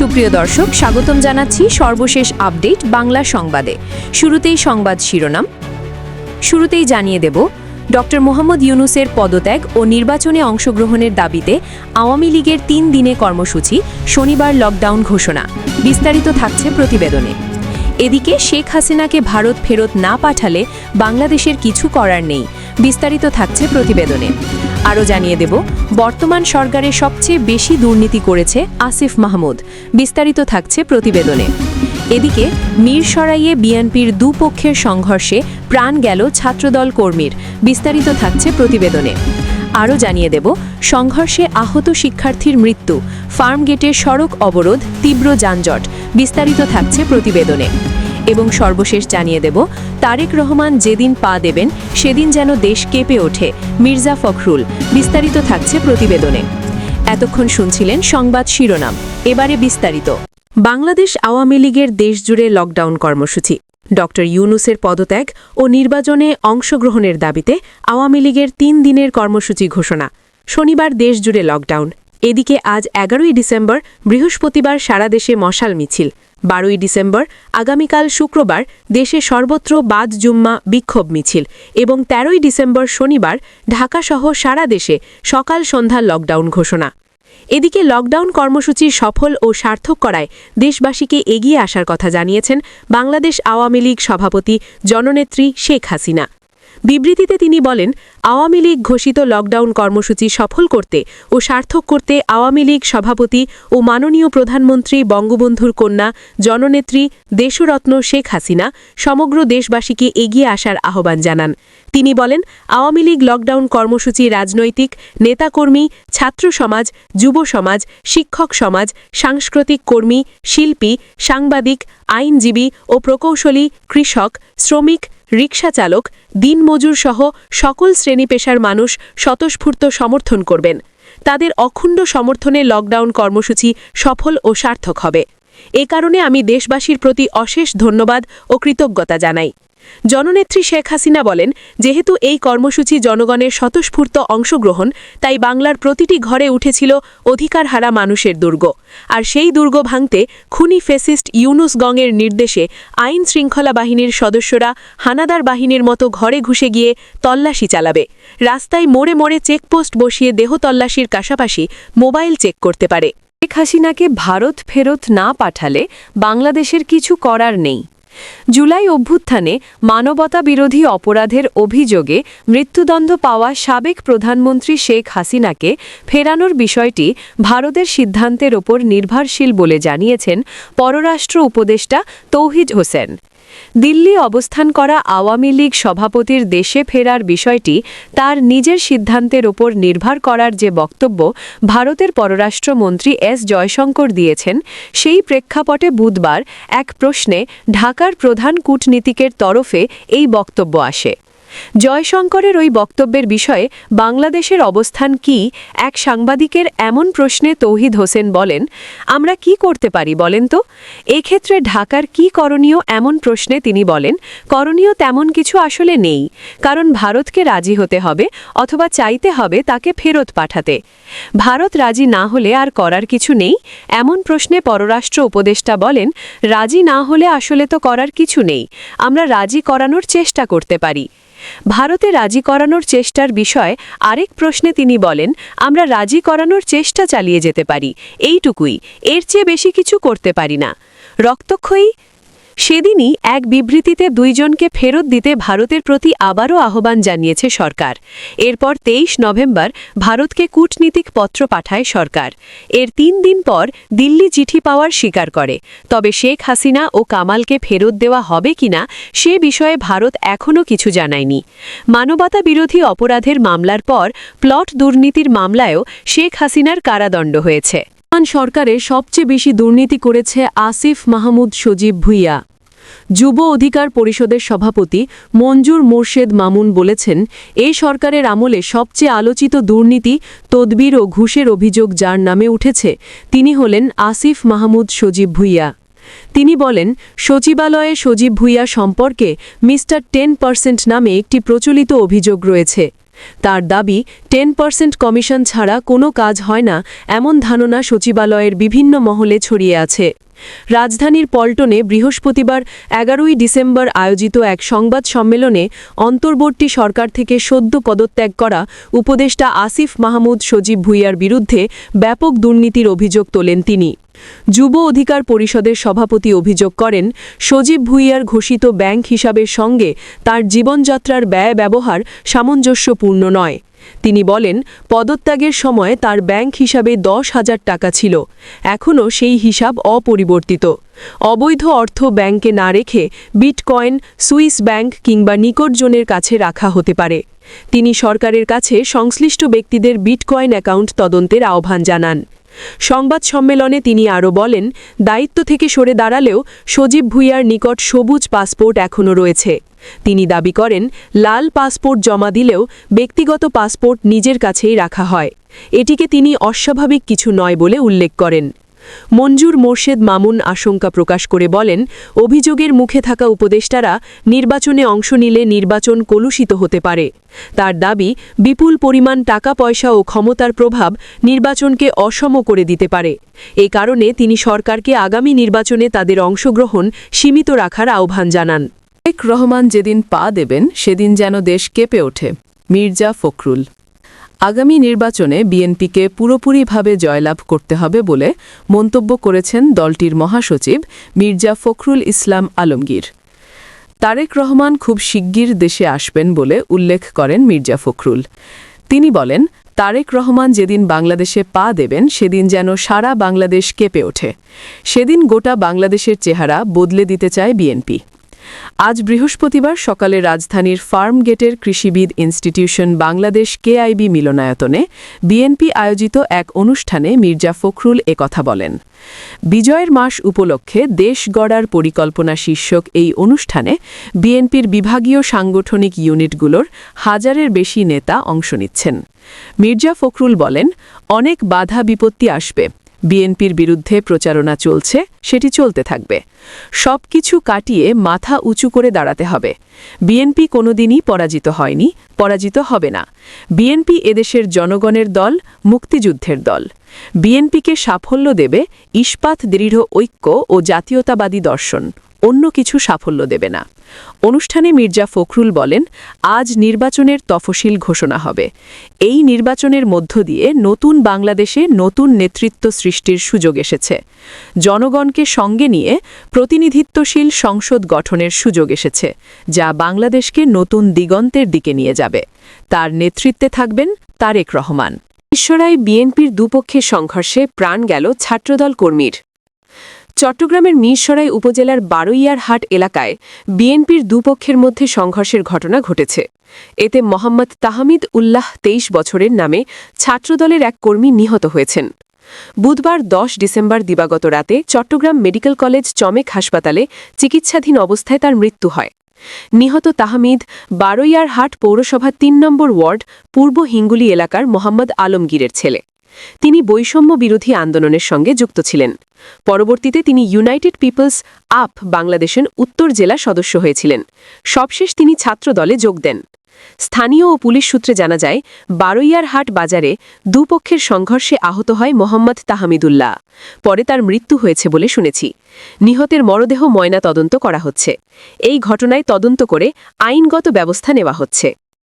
সুপ্রিয় দর্শক, স্বাগতম জানাচ্ছি সর্বশেষ আপডেট বাংলা সংবাদে। শুরুতেই সংবাদ শিরোনাম। শুরুতেই জানিয়ে দেব, ডক্টর মোহাম্মদ ইউনুসের পদত্যাগ ও নির্বাচনে অংশগ্রহণের দাবিতে আওয়ামী লীগের তিন দিনে কর্মসূচি, শনিবার লকডাউন ঘোষণা। বিস্তারিত থাকছে প্রতিবেদনে। এদিকে শেখ হাসিনাকে ভারত ফেরত না পাঠালে বাংলাদেশের কিছু করার নেই। বিস্তারিত থাকছে প্রতিবেদনে। আরও জানিয়ে দেব, বর্তমান সরকারে সবচেয়ে বেশি দুর্নীতি করেছে আসিফ মাহমুদ। বিস্তারিত থাকছে প্রতিবেদনে। এদিকে, মিরসরাইয়ে বিএনপির দুপক্ষের সংঘর্ষে প্রাণ গেল ছাত্রদল কর্মীর। বিস্তারিত থাকছে প্রতিবেদনে। আরও জানিয়ে দেব, সংঘর্ষে আহত শিক্ষার্থীর মৃত্যু। ফার্মগেটের সড়ক অবরোধ, তীব্র যানজট। বিস্তারিত থাকছে প্রতিবেদনে। এবং সর্বশেষ জানিয়ে দেব, তারেক রহমান যেদিন পা দেবেন, সেদিন যেন দেশ কেঁপে ওঠে, মির্জা ফখরুল। বিস্তারিত থাকছে প্রতিবেদনে। এতক্ষণ শুনছিলেন সংবাদ শিরোনাম। এবারে বিস্তারিত। বাংলাদেশ আওয়ামী লীগের দেশজুড়ে লকডাউন কর্মসূচি। ডক্টর ইউনুসের পদত্যাগ ও নির্বাচনে অংশগ্রহণের দাবিতে আওয়ামী লীগের তিন দিনের কর্মসূচি ঘোষণা। শনিবার দেশজুড়ে লকডাউন। এদিকে আজ এগারোই ডিসেম্বর, বৃহস্পতিবার সারা দেশে মশাল মিছিল। বারোই ডিসেম্বর, আগামীকাল শুক্রবার দেশে সর্বত্র বাদ জুম্মা, বিক্ষোভ মিছিল এবং তেরোই ডিসেম্বর শনিবার ঢাকাসহ সারা দেশে সকাল সন্ধ্যা লকডাউন ঘোষণা। এদিকে লকডাউন কর্মসূচি সফল ও সার্থক করায় দেশবাসীকে এগিয়ে আসার কথা জানিয়েছেন বাংলাদেশ আওয়ামী লীগ সভাপতি জননেত্রী শেখ হাসিনা। বিবৃতিতে তিনি বলেন, আওয়ামী লীগ ঘোষিত লকডাউন কর্মসূচি সফল করতে ও সার্থক করতে আওয়ামী লীগ সভাপতি ও মাননীয় প্রধানমন্ত্রী বঙ্গবন্ধুর কন্যা, জননেত্রী দেশরত্ন শেখ হাসিনা সমগ্র দেশবাসীকে এগিয়ে আসার আহ্বান জানান। তিনি বলেন, আওয়ামী লীগ লকডাউন কর্মসূচি রাজনৈতিক, নেতাকর্মী, ছাত্র সমাজ, যুব সমাজ, শিক্ষক সমাজ, সাংস্কৃতিক কর্মী, শিল্পী, সাংবাদিক, আইনজীবী ও প্রকৌশলী, কৃষক, শ্রমিক রিকশা চালক দিনমজুর সহ সকল শ্রেণি পেশার মানুষ স্বতঃস্ফূর্ত সমর্থন করবেন। তাদের অখণ্ড সমর্থনে লকডাউন কর্মসূচি সফল ও সার্থক হবে। এ কারণে আমি দেশবাসীর প্রতি অশেষ ধন্যবাদ ও কৃতজ্ঞতা জানাই। জননেত্রী শেখ হাসিনা বলেন, যেহেতু এই কর্মসূচি জনগণের স্বতঃস্ফূর্ত অংশগ্রহণ, তাই বাংলার প্রতিটি ঘরে উঠেছিল অধিকার হারা মানুষের দুর্গ। আর সেই দুর্গ ভাঙতে খুনি ফেসিস্ট ইউনুস গংয়ের নির্দেশে আইন শৃঙ্খলা বাহিনীর সদস্যরা হানাদার বাহিনীর মতো ঘরে ঘুষে গিয়ে তল্লাশি চালাবে। রাস্তায় মোড়ে মোড়ে চেকপোস্ট বসিয়ে দেহ তল্লাশির পাশাপাশি মোবাইল চেক করতে পারে। শেখ হাসিনাকে ভারত ফেরত না পাঠালে বাংলাদেশের কিছু করার নেই। জুলাই অভ্যুত্থানে মানবতা বিরোধী অপরাধের অভিযোগে মৃত্যুদণ্ড পাওয়া সাবেক প্রধানমন্ত্রী শেখ হাসিনাকে ফেরানোর বিষয়টি ভারতের সিদ্ধান্তের ওপর নির্ভরশীল বলে জানিয়েছেন পররাষ্ট্র উপদেষ্টা তৌহিদ হোসেন। দিল্লি অবস্থান করা আওয়ামী লীগ সভাপতির দেশে ফেরার বিষয়টি তার নিজের সিদ্ধান্তের ওপর নির্ভর করার যে বক্তব্য ভারতের পররাষ্ট্রমন্ত্রী এস জয়শঙ্কর দিয়েছেন, সেই প্রেক্ষাপটে বুধবার এক প্রশ্নে ঢাকার প্রধান কূটনীতিকের তরফে এই বক্তব্য আসে। জয়শঙ্করের ওই বক্তব্যের বিষয়ে বাংলাদেশের অবস্থান কি, এক সাংবাদিকের এমন প্রশ্নে তৌহিদ হোসেন বলেন, আমরা কি করতে পারি বলেন তো? এক্ষেত্রে ঢাকার কি করণীয় এমন প্রশ্নে তিনি বলেন, করণীয় তেমন কিছু আসলে নেই, কারণ ভারতকে রাজি হতে হবে অথবা চাইতে হবে তাকে ফেরত পাঠাতে। ভারত রাজি না হলে আর করার কিছু নেই? এমন প্রশ্নে পররাষ্ট্র উপদেষ্টা বলেন, রাজি না হলে আসলে তো করার কিছু নেই, আমরা রাজি করানোর চেষ্টা করতে পারি। ভারতে রাজি করানোর চেষ্টার বিষয়ে আরেক প্রশ্নে তিনি বলেন, আমরা রাজি করানোর চেষ্টা চালিয়ে যেতে পারি। এইটুকুই। এর চেয়ে বেশি কিছু করতে পারি না। রক্তক্ষয়ী সেদিনই এক বিবৃতিতে দুইজনকে ফেরত দিতে ভারতের প্রতি আবারও আহ্বান জানিয়েছে সরকার। এরপর তেইশ নভেম্বর ভারতকে কূটনীতিক পত্র পাঠায় সরকার। এর তিন দিন পর দিল্লি চিঠি পাওয়ার স্বীকার করে। তবে শেখ হাসিনা ও কামালকে ফেরত দেওয়া হবে কিনা সে বিষয়ে ভারত এখনও কিছু জানায়নি। মানবতা বিরোধী অপরাধের মামলার পর প্লট দুর্নীতির মামলায়ও শেখ হাসিনার কারাদণ্ড হয়েছে। সরকারে সবচেয়ে বেশি দুর্নীতি করেছে আসিফ মাহমুদ সজীব ভুইয়া। যুব অধিকার পরিষদের সভাপতি মঞ্জুর মোর্শেদ মামুন বলেছেন এই সরকারের আমলে সবচেয়ে আলোচিত দুর্নীতি তদবির ও ঘুষের অভিযোগ যার নামে উঠেছে, তিনি হলেন আসিফ মাহমুদ সজীব ভুইয়া। তিনি বলেন, সচিবালয়ে সজীব ভুইয়া সম্পর্কে মিস্টার টেন পার্সেন্ট নামে একটি প্রচলিত অভিযোগ রয়েছে। তার দাবি টেন পার্সেন্ট কমিশন ছাড়া কোনো কাজ হয় না, এমন ধারণা সচিবালয়ের বিভিন্ন মহলে ছড়িয়ে আছে। রাজধানীর পল্টনে বৃহস্পতিবার এগারোই ডিসেম্বর আয়োজিত এক সংবাদ সম্মেলনে অন্তর্বর্তী সরকার থেকে সদ্য পদত্যাগ করা উপদেষ্টা আসিফ মাহমুদ সজীব ভুইয়ার বিরুদ্ধে ব্যাপক দুর্নীতির অভিযোগ তোলেন তিনি। যুব অধিকার পরিষদের সভাপতি অভিযোগ করেন, সজীব ভুইয়ার ঘোষিত ব্যাংক হিসাবের সঙ্গে তার জীবনযাত্রার ব্যয় ব্যবহার সামঞ্জস্যপূর্ণ নয়। তিনি বলেন, পদত্যাগের সময় তার ব্যাংক হিসাবে দশ হাজার টাকা ছিল। এখনও সেই হিসাব অপরিবর্তিত। অবৈধ অর্থ ব্যাংকে না রেখে বিটকয়েন, সুইস ব্যাংক কিংবা নিকটজনের কাছে রাখা হতে পারে। তিনি সরকারের কাছে সংশ্লিষ্ট ব্যক্তিদের বিটকয়েন অ্যাকাউন্ট তদন্তের আহ্বান জানান। সংবাদ সম্মেলনে তিনি আরও বলেন, দায়িত্ব থেকে সরে দাঁড়ালেও সজীব ভুইয়ার নিকট সবুজ পাসপোর্ট এখনও রয়েছে। তিনি দাবি করেন, লাল পাসপোর্ট জমা দিলেও ব্যক্তিগত পাসপোর্ট নিজের কাছেই রাখা হয়। এটিকে তিনি অস্বাভাবিক কিছু নয় বলে উল্লেখ করেন। মঞ্জুর মোর্শেদ মামুন আশঙ্কা প্রকাশ করে বলেন, অভিযোগের মুখে থাকা উপদেষ্টারা নির্বাচনে অংশ নিলে নির্বাচন কলুষিত হতে পারে। তার দাবি, বিপুল পরিমাণ টাকা, পয়সা ও ক্ষমতার প্রভাব নির্বাচনকে অসম করে দিতে পারে। এ কারণে তিনি সরকারকে আগামী নির্বাচনে তাদের অংশগ্রহণ সীমিত রাখার আহ্বান জানান। শেখ রহমান যেদিন পা দেবেন, সেদিন যেন দেশ কেঁপে ওঠে। মির্জা ফখরুল আগামী নির্বাচনে বিএনপিকে পুরোপুরিভাবে জয়লাভ করতে হবে বলে মন্তব্য করেছেন দলটির মহাসচিব মির্জা ফখরুল ইসলাম আলমগীর। তারেক রহমান খুব শিগগির দেশে আসবেন বলে উল্লেখ করেন মির্জা ফখরুল। তিনি বলেন, তারেক রহমান যেদিন বাংলাদেশে পা দেবেন, সেদিন যেন সারা বাংলাদেশ কেঁপে ওঠে। সেদিন গোটা বাংলাদেশের চেহারা বদলে দিতে চায় বিএনপি। আজ বৃহস্পতিবার সকালে রাজধানীর ফার্ম গেটের কৃষিবিদ ইনস্টিটিউশন বাংলাদেশ কেআইবি মিলনায়তনে বিএনপি আয়োজিত এক অনুষ্ঠানে মির্জা ফখরুল একথা বলেন। বিজয়ের মাস উপলক্ষে দেশ গড়ার পরিকল্পনা শীর্ষক এই অনুষ্ঠানে বিএনপির বিভাগীয় সাংগঠনিক ইউনিটগুলোর হাজারের বেশি নেতা অংশ নিচ্ছেন। মির্জা ফখরুল বলেন, অনেক বাধা বিপত্তি আসবে বিএনপির বিরুদ্ধে প্রচারণা চলছে, সেটি চলতে থাকবে। সব কিছু কাটিয়ে মাথা উঁচু করে দাঁড়াতে হবে। বিএনপি কোনোদিনই পরাজিত হয়নি, পরাজিত হবে না। বিএনপি এদেশের জনগণের দল, মুক্তিযুদ্ধের দল। বিএনপিকে সাফল্য দেবে ইস্পাত দৃঢ় ঐক্য ও জাতীয়তাবাদী দর্শন। অন্য কিছু সাফল্য দেবে না। অনুষ্ঠানে মির্জা ফখরুল বলেন, আজ নির্বাচনের তফসিল ঘোষণা হবে। এই নির্বাচনের মধ্য দিয়ে নতুন বাংলাদেশে নতুন নেতৃত্ব সৃষ্টির সুযোগ এসেছে। জনগণকে সঙ্গে নিয়ে প্রতিনিধিত্বশীল সংসদ গঠনের সুযোগ এসেছে, যা বাংলাদেশকে নতুন দিগন্তের দিকে নিয়ে যাবে। তার নেতৃত্বে থাকবেন তারেক রহমান। ঈশ্বরায় বিএনপির দুপক্ষের সংঘর্ষে প্রাণ গেল ছাত্রদল কর্মীর। চট্টগ্রামের মিরসরাই উপজেলার বারৈয়ারহাট এলাকায় বিএনপির দুপক্ষের মধ্যে সংঘর্ষের ঘটনা ঘটেছে। এতে মোহাম্মদ তাহমিদ উল্লাহ তেইশ বছরের নামে ছাত্রদলের এক কর্মী নিহত হয়েছেন। বুধবার দশ ডিসেম্বর দিবাগত রাতে চট্টগ্রাম মেডিকেল কলেজ চমেক হাসপাতালে চিকিৎসাধীন অবস্থায় তার মৃত্যু হয়। নিহত তাহমিদ বারৈয়ারহাট পৌরসভা তিন নম্বর ওয়ার্ড, পূর্ব হিঙ্গুলি এলাকার মোহাম্মদ আলমগীরের ছেলে। তিনি বৈষম্য বিরোধী আন্দোলনের সঙ্গে যুক্ত ছিলেন। পরবর্তীতে তিনি ইউনাইটেড পিপলস আপ বাংলাদেশের উত্তর জেলা সদস্য হয়েছিলেন। সবশেষ তিনি ছাত্রদলে যোগ দেন। স্থানীয় ও পুলিশ সূত্রে জানা যায়, বারৈয়ারহাট বাজারে দুপক্ষের সংঘর্ষে আহত হয় মোহাম্মদ তাহামিদুল্লাহ। পরে তার মৃত্যু হয়েছে বলে শুনেছি। নিহতের মরদেহ ময়না তদন্ত করা হচ্ছে। এই ঘটনায় তদন্ত করে আইনগত ব্যবস্থা নেওয়া হচ্ছে।